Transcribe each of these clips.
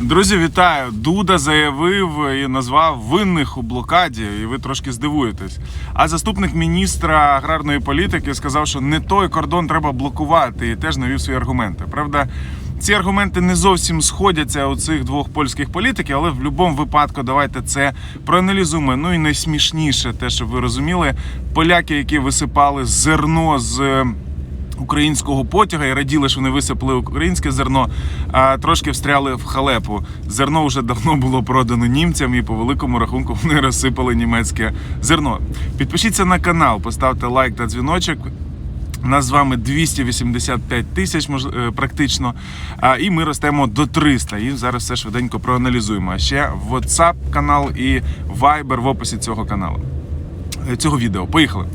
Друзі, вітаю! Дуда заявив і назвав винних у блокаді, і ви трошки здивуєтесь. А заступник міністра аграрної політики сказав, що не той кордон треба блокувати, і теж навів свої аргументи. Правда, ці аргументи не зовсім сходяться у цих двох польських політиків, але в будь-якому випадку давайте це проаналізуємо. Ну і найсмішніше, те, щоб ви розуміли, поляки, які висипали зерно з. Українського потяга і раділи, що вони висипали українське зерно, а трошки встряли в халепу. Зерно вже давно було продано німцям, і по великому рахунку вони розсипали німецьке зерно. Підпишіться на канал, поставте лайк та дзвіночок. Нас з вами 285 тисяч, е, практично. І ми ростемо до 300. І зараз все швиденько проаналізуємо. А ще WhatsApp канал і Viber в описі цього каналу цього відео. Поїхали.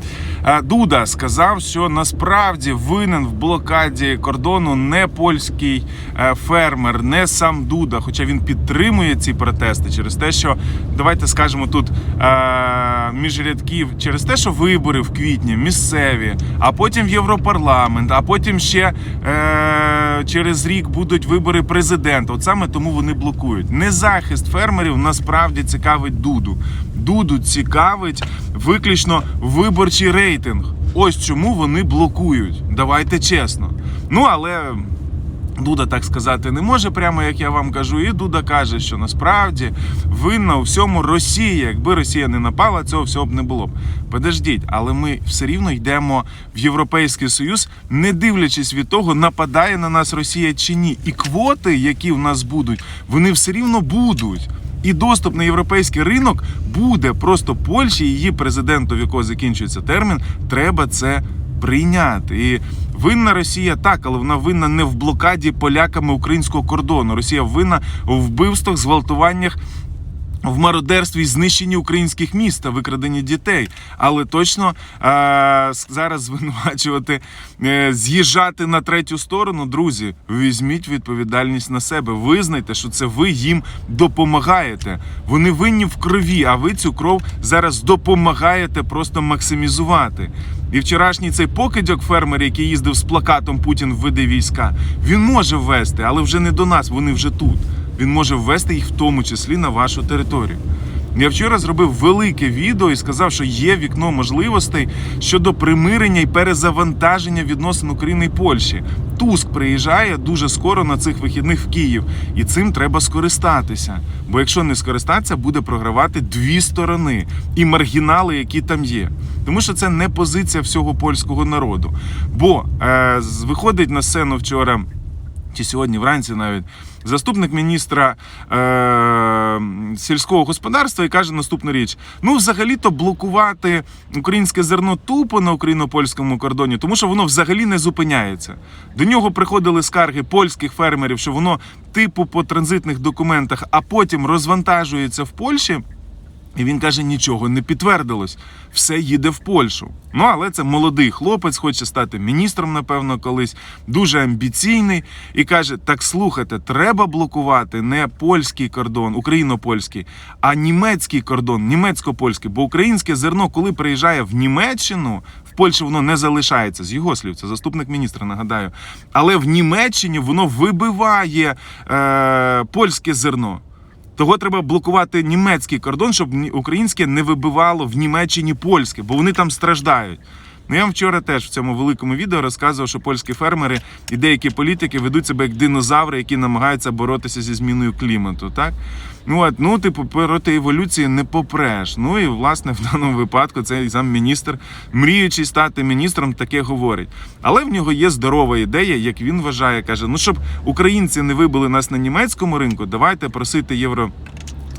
Е, Дуда сказав, що насправді винен в блокаді кордону не польський е, фермер, не сам Дуда. Хоча він підтримує ці протести через те, що давайте скажемо тут е, між рядків, через те, що вибори в квітні місцеві, а потім в Європарламент, а потім ще е, через рік будуть вибори президента. От саме тому вони блокують. Не захист фермерів насправді цікавить Дуду. Дуду цікавить виключно виборчий рейтинг. Ось чому вони блокують. Давайте чесно. Ну але Дуда так сказати не може, прямо як я вам кажу. І Дуда каже, що насправді винна у всьому Росія. Якби Росія не напала, цього всього б не було б. Подождіть, але ми все рівно йдемо в Європейський Союз, не дивлячись від того, нападає на нас Росія чи ні. І квоти, які в нас будуть, вони все рівно будуть. І доступ на європейський ринок буде просто Польщі, її президенту, в якого закінчується термін, треба це прийняти. І винна Росія так, але вона винна не в блокаді поляками українського кордону. Росія винна у вбивствах, зґвалтуваннях. В мародерстві і знищенні українських міст та викраденні дітей, але точно е- зараз звинувачувати, е- з'їжджати на третю сторону, друзі, візьміть відповідальність на себе. Визнайте, що це ви їм допомагаєте. Вони винні в крові, а ви цю кров зараз допомагаєте просто максимізувати. І вчорашній цей покидьок фермер, який їздив з плакатом Путін введе війська, він може ввести, але вже не до нас, вони вже тут. Він може ввести їх в тому числі на вашу територію. Я вчора зробив велике відео і сказав, що є вікно можливостей щодо примирення і перезавантаження відносин України і Польщі. Туск приїжджає дуже скоро на цих вихідних в Київ, і цим треба скористатися. Бо якщо не скористатися, буде програвати дві сторони і маргінали, які там є. Тому що це не позиція всього польського народу. Бо е, виходить на сцену вчора чи сьогодні вранці навіть заступник міністра е- сільського господарства і каже наступну річ: ну, взагалі-то блокувати українське зерно тупо на україно-польському кордоні, тому що воно взагалі не зупиняється. До нього приходили скарги польських фермерів, що воно типу по транзитних документах, а потім розвантажується в Польщі. І він каже, нічого не підтвердилось, все їде в Польщу. Ну але це молодий хлопець, хоче стати міністром, напевно, колись дуже амбіційний. І каже: так слухайте, треба блокувати не польський кордон, україно-польський, а німецький кордон, німецько-польський. Бо українське зерно, коли приїжджає в Німеччину, в Польщі воно не залишається з його слів. Це заступник міністра, нагадаю. Але в Німеччині воно вибиває е, польське зерно. Того треба блокувати німецький кордон, щоб українське не вибивало в Німеччині польське, бо вони там страждають. Ну я вам вчора теж в цьому великому відео розказував, що польські фермери і деякі політики ведуть себе як динозаври, які намагаються боротися зі зміною клімату. Так ну от ну типу проти еволюції не попреш. Ну і власне в даному випадку цей замміністр, мріючи стати міністром, таке говорить. Але в нього є здорова ідея, як він вважає, каже: ну щоб українці не вибили нас на німецькому ринку, давайте просити євро.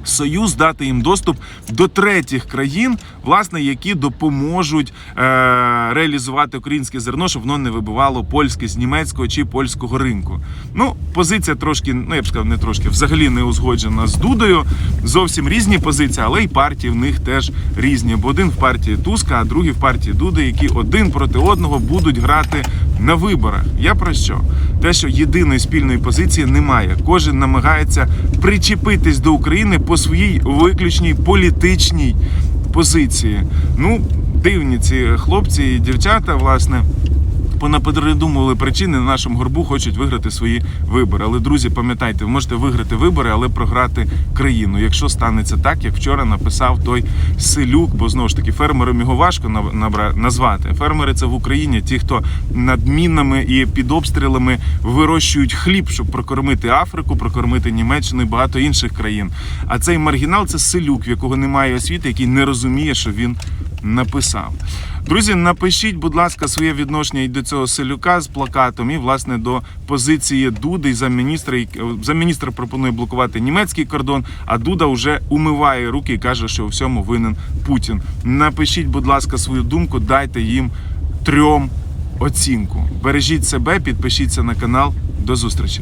Союз дати їм доступ до третіх країн, власне, які допоможуть е- реалізувати українське зерно, щоб воно не вибивало польське з німецького чи польського ринку. Ну, позиція трошки, ну я б сказав, не трошки, взагалі не узгоджена з Дудою. Зовсім різні позиції, але й партії в них теж різні. Бо один в партії Туска, а другий в партії Дуди, які один проти одного будуть грати на виборах. Я про що? Те, що єдиної спільної позиції немає. Кожен намагається причепитись до України по своїй виключній політичній позиції. Ну, дивні ці хлопці і дівчата, власне. Понапридумували причини на нашому горбу хочуть виграти свої вибори. Але друзі, пам'ятайте, ви можете виграти вибори, але програти країну. Якщо станеться так, як вчора написав той селюк, бо знову ж таки фермером його важко назвати. Фермери це в Україні ті, хто над мінами і під обстрілами вирощують хліб, щоб прокормити Африку, прокормити Німеччину і багато інших країн. А цей маргінал це селюк, в якого немає освіти, який не розуміє, що він написав. Друзі, напишіть, будь ласка, своє відношення і до цього селюка з плакатом, і власне до позиції Дуди за міністра. За міністр пропонує блокувати німецький кордон, а Дуда вже умиває руки і каже, що у всьому винен Путін. Напишіть, будь ласка, свою думку, дайте їм трьом оцінку. Бережіть себе, підпишіться на канал. До зустрічі.